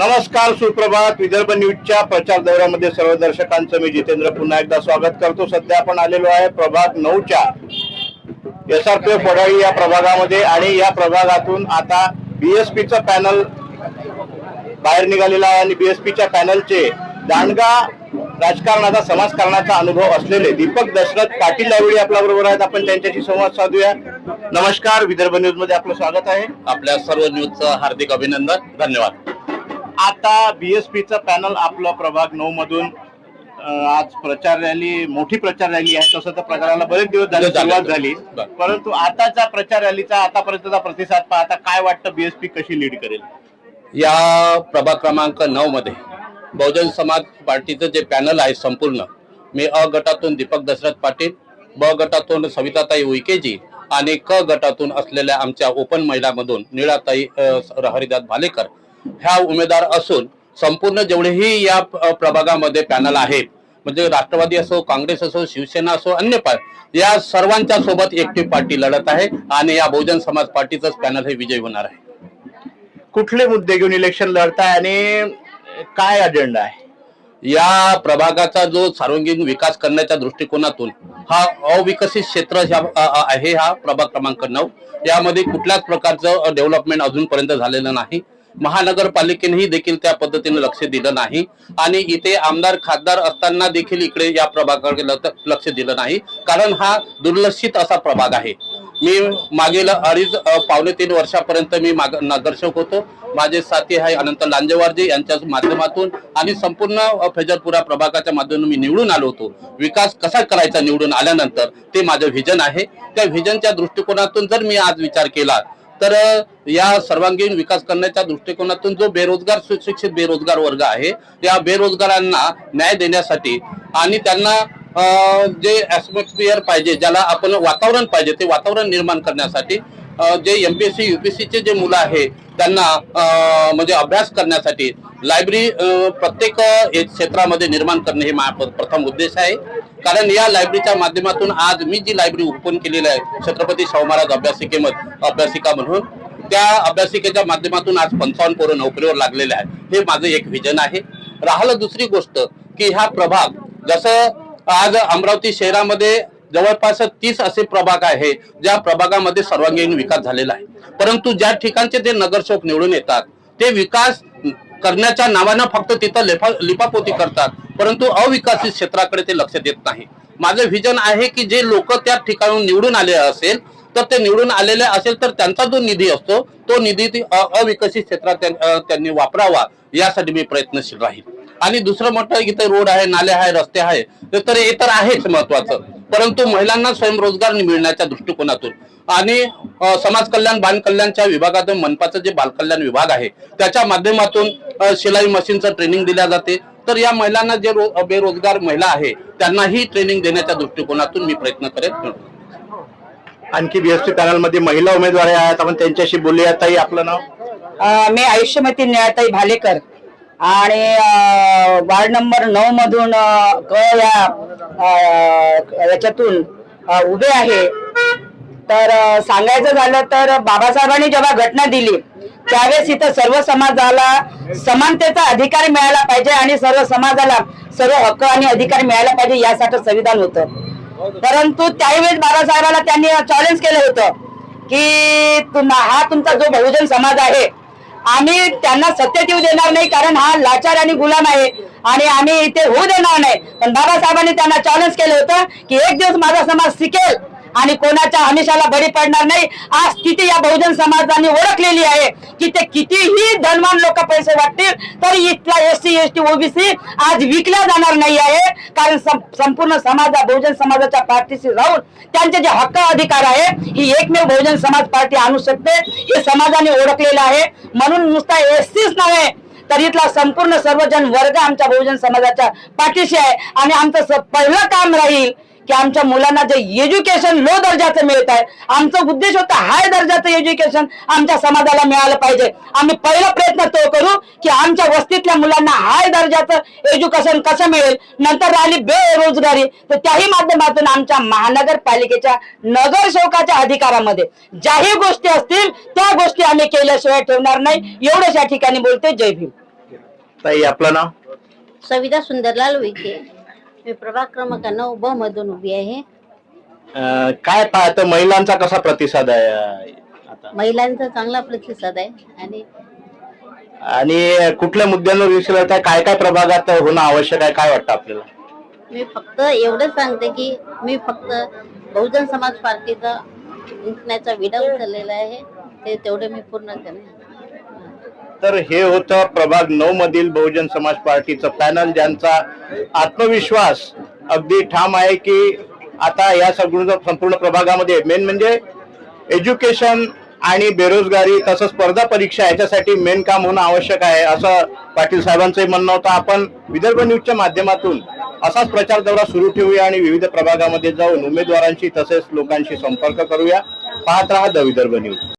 नमस्कार सुप्रभात. विदर्भ न्यूजच्या प्रचार दौऱ्यामध्ये सर्व दर्शकांचं मी जितेंद्र पुन्हा एकदा स्वागत करतो. सध्या आपण आलेलो आहे प्रभाग नऊच्या. S R P F Wadali या प्रभागामध्ये आणि या प्रभागातून आता बीएसपीचं पॅनल बाहेर निघालेला आहे आणि बीएसपीच्या पॅनलचे दांडगा राजकारणाचा समाजकारणाचा अनुभव असलेले दीपक दशरथ पाटील यावेळी आपल्या बरोबर आहेत. आपण त्यांच्याशी संवाद साधूया. नमस्कार. विदर्भ न्यूजमध्ये आपलं स्वागत आहे. आपल्या सर्व न्यूजचं हार्दिक अभिनंदन. धन्यवाद. आता बीएसपीचं पॅनल आपलं प्रभाग नऊ मधून आज प्रचार रॅली मोठी प्रचार रॅली आहे तसं तर प्रचाराला बरेच दिवस झाले. सुरुवात झाली. परंतु आताचा प्रचार रॅलीचा आतापर्यंतचा प्रतिसाद पाहता काय वाटतं बीएसपी कशी लीड करेल या प्रभाग क्रमांक नऊ मध्ये बहुजन समाज पार्टीचं जे पॅनल आहे संपूर्ण मी अ गटातून दीपक दशरथ पाटील ब गटातून सविताताई उईकेजी आणि क गटातून असलेल्या आमच्या ओपन महिलामधून निळाताई हरिदास भालेकर ह्या उमेदवार असून संपूर्ण जेवढेही या प्रभागामध्ये पॅनल आहेत म्हणजे राष्ट्रवादी असो काँग्रेस असो शिवसेना असो अन्य पार्टी या सर्वांच्या सोबत एकटी पार्टी लढत आहे आणि या बहुजन समाज पार्टीचंच पॅनल हे विजयी होणार आहे. कुठले मुद्दे घेऊन इलेक्शन लढताय आणि काय अजेंडा आहे? या प्रभागाचा जो सार्वजनिक विकास करण्याच्या दृष्टिकोनातून हा अविकसित क्षेत्र आहे हा प्रभाग क्रमांक नऊ. यामध्ये कुठल्याच प्रकारचं डेव्हलपमेंट अजूनपर्यंत झालेलं नाही. महानगरपालिकेनेही देखील त्या पद्धतीने लक्ष दिलं नाही. आणि इथे आमदार खासदार असताना देखील इकडे या प्रभागाकडे लक्ष- दिलं नाही. कारण हा दुर्लक्षित असा प्रभाग आहे. मी मागील अडीच पावणे तीन वर्षापर्यंत मी माग नगरसेवक होतो. माझे साथी आहे अनंत लांजेवारजी यांच्या माध्यमातून. आणि संपूर्ण फेजरपुरा प्रभागाच्या माध्यमातून मी निवडून आलो होतो. विकास कसा करायचा निवडून आल्यानंतर ते माझं व्हिजन आहे. त्या व्हिजनच्या दृष्टिकोनातून जर मी आज विचार केला तर या सर्वांगीण विकास करण्याच्या दृष्टिकोनातून जो बेरोजगार सुशिक्षित बेरोजगार वर्ग आहे या बेरोजगारांना न्याय देण्यासाठी आणि त्यांना जे ऍटमॉस्फिअर पाहिजे ज्याला आपण वातावरण पाहिजे ते वातावरण निर्माण करण्यासाठी जे M P S C U P सीचे जे मुलं आहे त्यांना म्हणजे अभ्यास करण्यासाठी लायब्ररी प्रत्येक क्षेत्रामध्ये निर्माण करणे हे मा- प्रथम उद्देश आहे. कारण या लायब्ररीच्या माध्यमातून आज मी जी लायब्ररी ओपन केलेली आहे छत्रपती शाहू महाराज अभ्यासिकेमध्ये अभ्यासिका म्हणून त्या अभ्यासिकेच्या माध्यमातून आज पंचावन्न पोरं नोकरीवर लागलेले आहेत. हे माझं एक व्हिजन आहे. राहिलं दुसरी गोष्ट की हा प्रभाग जसं आज अमरावती शहरामध्ये जवळपास तीस असे प्रभाग आहे ज्या प्रभागामध्ये सर्वांगीण विकास झालेला आहे. परंतु ज्या ठिकाणचे ते नगरसेवक निवडून येतात ते विकास करण्याच्या नावानं फक्त तिथं लेफा लिपापोती करतात. परंतु अविकसित क्षेत्राकडे ते लक्ष देत नाही. माझं व्हिजन आहे की जे लोक त्या ठिकाणून निवडून आले असेल तर ते निवडून आलेले असेल तर त्यांचा जो निधी असतो तो निधी ती अ- अविकसित क्षेत्रात त्यांनी वापरावा यासाठी मी प्रयत्नशील राहील आणि दुसरं म्हटलं इथे रोड आहे नाले आहे रस्ते आहे तर हे तर आहेच महत्वाचं. परंतु महिलांना स्वयंरोजगार मिळण्याच्या दृष्टिकोनातून आणि समाज कल्याण बाल कल्याणच्या विभागातून मनपाचं जे बालकल्याण विभाग आहे त्याच्या माध्यमातून शिलाई मशीनचं ट्रेनिंग दिल्या जाते. तर या महिलांना जे बेरोजगार महिला आहे त्यांनाही ट्रेनिंग देण्याच्या दृष्टिकोनातून मी प्रयत्न करेन. आणखी बीएसपी पॅनलमध्ये महिला उमेदवार आहेत आपण त्यांच्याशी बोलूया ताई आपलं नाव? मी आयुष्यमती निळाताई भालेकर. आणि वार्ड नंबर नऊ मधून क या याच्यातून उभे आहे. तर सांगायचं झालं तर बाबासाहेबांनी जेव्हा घटना दिली त्यावेळेस इथं सर्व समाजाला समानतेचा अधिकार मिळाला पाहिजे आणि सर्व समाजाला सर्व हक्क आणि अधिकार मिळायला पाहिजे यासाठी संविधान होतं. परंतु त्यावेळेस बाबासाहेबांना त्यांनी चॅलेंज केलं होतं की तुम हा तुमचा जो बहुजन समाज आहे आम्ही त्यांना सत्य देऊ देणार नाही कारण हा लाचार आणि गुलाम आहे. आणि आम्ही इथे होऊ देणार नाही. पण बाबासाहेबांनी त्यांना चॅलेंज केलं होतं की एक दिवस माझा समाज शिकेल आणि कोणाच्या हमेशाला बळी पडणार नाही. आज स्थिती या बहुजन समाजाने ओळखलेली आहे. की ते कितीही धनवान लोक पैसे वाटतील तरी इथला ST ST S T OBC आज विकला जाणार नाही आहे. कारण संपूर्ण समाज बहुजन समाजाच्या पार्टीशी राहून त्यांचे जे हक्क अधिकार आहे ही एकमेव बहुजन समाज पार्टी आणू शकते. हे समाजाने ओळखलेलं आहे. म्हणून नुसता एसटीच नव्हे तर इथला संपूर्ण सर्वजन वर्ग आमच्या बहुजन समाजाच्या पाठीशी आहे. आणि आमचं पहिलं काम राहील की आमच्या मुलांना जे एज्युकेशन लो दर्जाचं मिळत आहे आमचा उद्देश होता हाय दर्जाचं एज्युकेशन आमच्या समाजाला मिळालं पाहिजे. आम्ही पहिला प्रयत्न तो करू की आमच्या वस्तीतल्या मुलांना हाय दर्जाचं एज्युकेशन कसं मिळेल? नंतर राहिली बेरोजगारी. तर त्याही माध्यमातून आमच्या महानगरपालिकेच्या नगरसेवकाच्या अधिकारामध्ये ज्याही गोष्टी असतील त्या गोष्टी आम्ही केल्याशिवाय ठेवणार नाही. एवढंच या ठिकाणी बोलते जय भीम. ताई आपलं नाव? सविता सुंदरलाल विखे. मी प्रभाग क्रमांक नऊ ब मधून उभी आहे. अं, काय पाहतं? महिलांचा कसा प्रतिसाद आहे अं, आता? महिलांचा चांगला प्रतिसाद आहे. आणि आणि कुठल्या मुद्द्यांवर विचारत आहे काय काय प्रभागात होणं आवश्यक आहे? काय वाटतं आपल्याला? मी फक्त एवढंच सांगते की मी फक्त बहुजन समाज पार्टीचा जिंकण्याचा विडा उचललेला आहे. ते तेवढे मी पूर्ण करेन. तर हे होतं प्रभाग नऊ मधील बहुजन समाज पार्टीचं पॅनल ज्यांचा आत्मविश्वास अगदी ठाम आहे की आता या सगळं संपूर्ण प्रभागामध्ये मेन म्हणजे एज्युकेशन आणि बेरोजगारी तसंच स्पर्धा परीक्षा याच्यासाठी मेन काम होणं आवश्यक आहे असं पाटील साहेबांचंही म्हणणं होतं. आपण विदर्भ न्यूजच्या माध्यमातून असाच प्रचार दौरा सुरू ठेवूया आणि विविध प्रभागामध्ये जाऊन उमेदवारांशी तसेच लोकांशी संपर्क करूया. पाहत राहा द विदर्भ न्यूज.